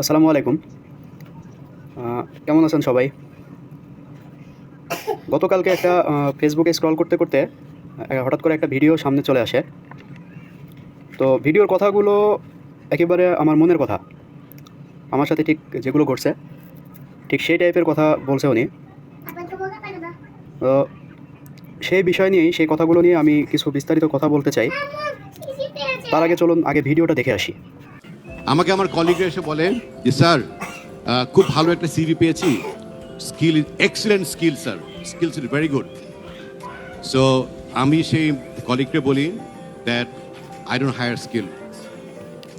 আসসালামু আলাইকুম। কেমন আছেন সবাই? গতকালকে একটা ফেসবুকে স্ক্রল করতে করতে হঠাৎ করে একটা ভিডিও সামনে চলে আসে। তো ভিডিওর কথাগুলো একেবারে আমার মনের কথা। আমার সাথে ঠিক যেগুলো ঘটছে, ঠিক সেই টাইপের কথা বলছে উনি। তো সেই বিষয় নিয়েই, সেই কথাগুলো নিয়ে আমি কিছু বিস্তারিত কথা বলতে চাই। তার আগে চলুন, আগে ভিডিওটা দেখে আসি। আমাকে আমার কলিগরা এসে বলে যে স্যার খুব ভালো একটা সিভি পেয়েছি skill is excellent skill sir skills is very good so আমি সেই কলিগকে বলি that I don't hire skill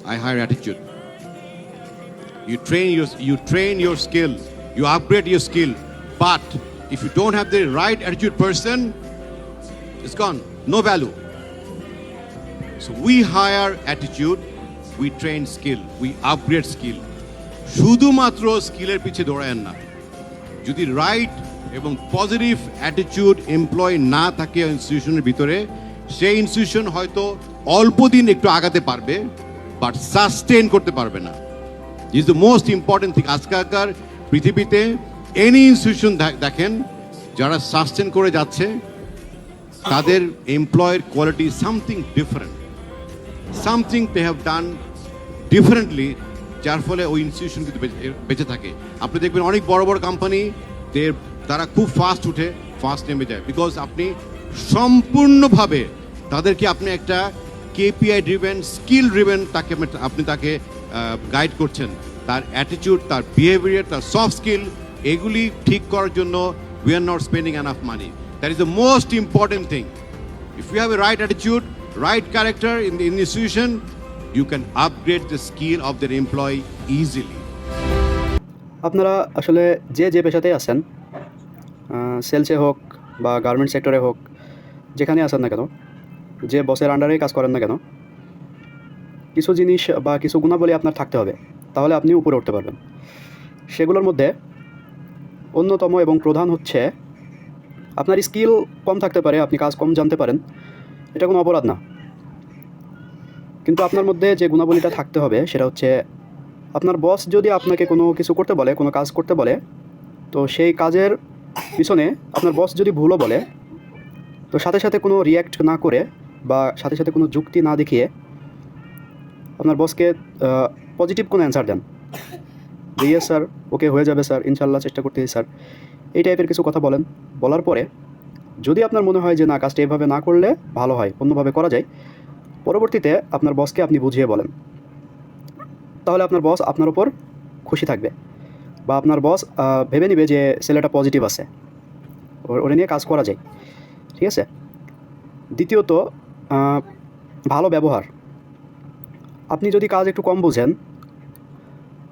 I hire attitude you train your you train your skill you upgrade your skill but if you don't have the right attitude person it's gone no value so we hire attitude we train skill, we upgrade skill. শুধুমাত্র স্কিলের পিছিয়ে দৌড়ায়েন না। যদি right এবং positive attitude employ না থাকে ইনস্টিটিউশনের ভিতরে, সেই ইনস্টিটিউশন হয়তো অল্প দিন একটু আগাতে পারবে বাট সাস্টেন করতে পারবে না। Is the most important thing আজকালকার পৃথিবীতে এনি ইনস্টিটিউশন দেখেন, যারা সাস্টেন করে যাচ্ছে, তাদের এমপ্লয়ের quality something different something they have done differently যার ফলে ওই ইনস্টিটিউশন কিন্তু বেঁচে- থাকে। আপনি দেখবেন অনেক বড় বড় কোম্পানি তারা খুব ফাস্ট উঠে ফাস্ট নেমে যায়। বিকজ আপনি সম্পূর্ণভাবে তাদেরকে আপনি একটা কেপিআই ড্রিভেন স্কিল ড্রিভেন তাকে আপনি- তাকে গাইড করছেন। তার অ্যাটিটিউড তার বিহেভিয়ার তার সফট স্কিল এগুলি ঠিক করার জন্য we are not spending enough money that is the most important thing if you have a right attitude, right character in the institution, you can upgrade the skill of their employee easily. আপনারা আসলে যে যে পেশাতেই আছেন সেলসে হোক বা garment সেক্টরে হোক যেখানে আছেন না কেন যে বসের আন্ডারেই কাজ করেন না কেন কিছু জিনিস বা কিছু গুণাবলী আপনার থাকতে হবে তাহলে আপনি উপরে উঠতে পারবেন সেগুলোর মধ্যে অন্যতম এবং প্রধান হচ্ছে আপনার স্কিল কম থাকতে পারে আপনি কাজ কম জানতে পারেন এটা কোনো অপরাধ না। কিন্তু আপনার মধ্যে যে গুণাবলীটা থাকতে হবে, সেটা হচ্ছে আপনার বস যদি আপনাকে কোনো কিছু করতে বলে, কোনো কাজ করতে বলে, তো সেই কাজের পিছনে আপনার বস যদি ভুলও বলে, তো সাথে সাথে কোনো রিয়্যাক্ট না করে বা সাথে সাথে কোনো যুক্তি না দেখিয়ে আপনার বসকে পজিটিভ কোনো অ্যান্সার দেন। যে ইয়েস স্যার ওকে হয়ে যাবে স্যার ইনশাল্লাহ চেষ্টা করতেছি স্যার এই টাইপের কিছু কথা বলেন। বলার পরে যদি আপনার মনে হয় যে না, কাজটা এভাবে না করলে ভালো হয়, অন্যভাবে করা যায়, পরবর্তীতে আপনার বসকে আপনি বুঝিয়ে বলেন। তাহলে আপনার বস আপনার ওপর খুশি থাকবে বা আপনার বস ভেবে নেবে যে ছেলেটা পজিটিভ আছে। ওরে নিয়ে কাজ করা যায়, ঠিক আছে? দ্বিতীয়ত ভালো ব্যবহার। আপনি যদি কাজ একটু কম বুঝেন,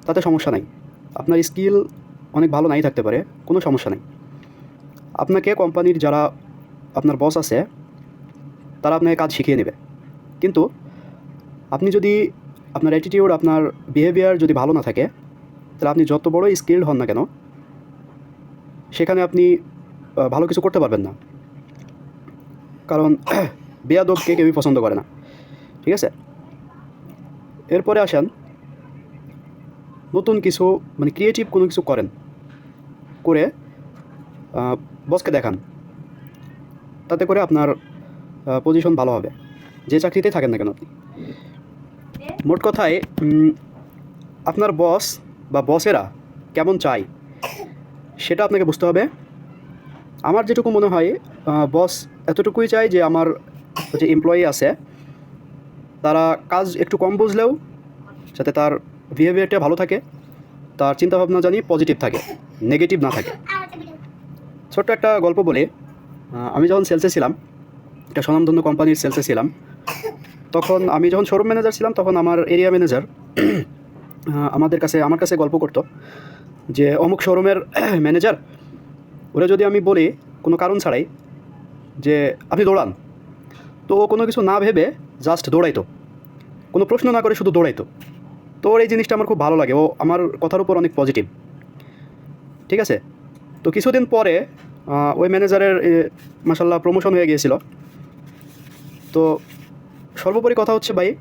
তাতে সমস্যা নাই। আপনার স্কিল অনেক ভালো নাই থাকতে পারে, কোনো সমস্যা নেই। আপনাকে কোম্পানির যারা আপনার বস আছে, তারা আপনাকে কাজ শিখিয়ে নেবে। কিন্তু আপনি যদি আপনার অ্যাটিটিউড আপনার বিহেভিয়ার যদি ভালো না থাকে, তাহলে আপনি যত বড় স্কিল্ড হন না কেন, সেখানে আপনি ভালো কিছু করতে পারবেন না। কারণ বেয়াদবকে কেউই পছন্দ করে না। ঠিক আছে? এরপরে আসেন, নতুন কিছু মানে ক্রিয়েটিভ কোনো কিছু করেন। করে বসকে দেখান। তাতে করে আপনার পজিশন ভালো হবে। যে চাকরিতেই থাকেন না কেন আপনি? মোট কথায় আপনার বস বা বসেরা কেমন চায়, সেটা আপনাকে বুঝতে হবে। আমার যেটুকু মনে হয় বস এতটুকুই চাই যে আমার যে এমপ্লয়ি আছে, তারা কাজ একটু কম বুঝলেও যাতে তার বিহেভিয়ারটা ভালো থাকে, তার চিন্তাভাবনা জানি পজিটিভ থাকে নেগেটিভ না থাকে। ছোট্ট একটা গল্প বলে। আমি যখন সেলসে ছিলাম, একটা স্বনামধন্য কোম্পানির সেলসে ছিলাম, তখন আমি যখন শোরুম ম্যানেজার ছিলাম, তখন আমার এরিয়া ম্যানেজার আমাদের কাছে, আমার কাছে গল্প করতো যে, অমুক শোরুমের ম্যানেজার ওরা যদি আমি বলি কোনো কারণ ছাড়াই যে, আপনি দৌড়ান। তো ও কোনো কিছু না ভেবে জাস্ট দৌড়াইতো। কোনো প্রশ্ন না করে শুধু দৌড়াইতো। তো ওর এই জিনিসটা আমার খুব ভালো লাগে। ও আমার কথার উপর অনেক পজিটিভ ঠিক আছে? তো কিছুদিন পরে ওই ম্যানেজারের মাসাল্লাহ প্রমোশন হয়ে গিয়েছিল। তো সর্বোপরি কথা হচ্ছে ভাই,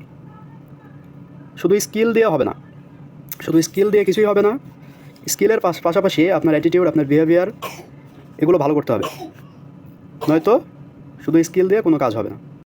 শুধু স্কিল দিয়ে হবে না। শুধু স্কিল দিয়ে কিছুই হবে না স্কিলের পাশ- পাশাপাশি আপনার অ্যাটিটিউড আপনার বিহেভিয়ার এগুলো ভালো করতে হবে। নয়তো শুধু স্কিল দিয়ে কোনো কাজ হবে না।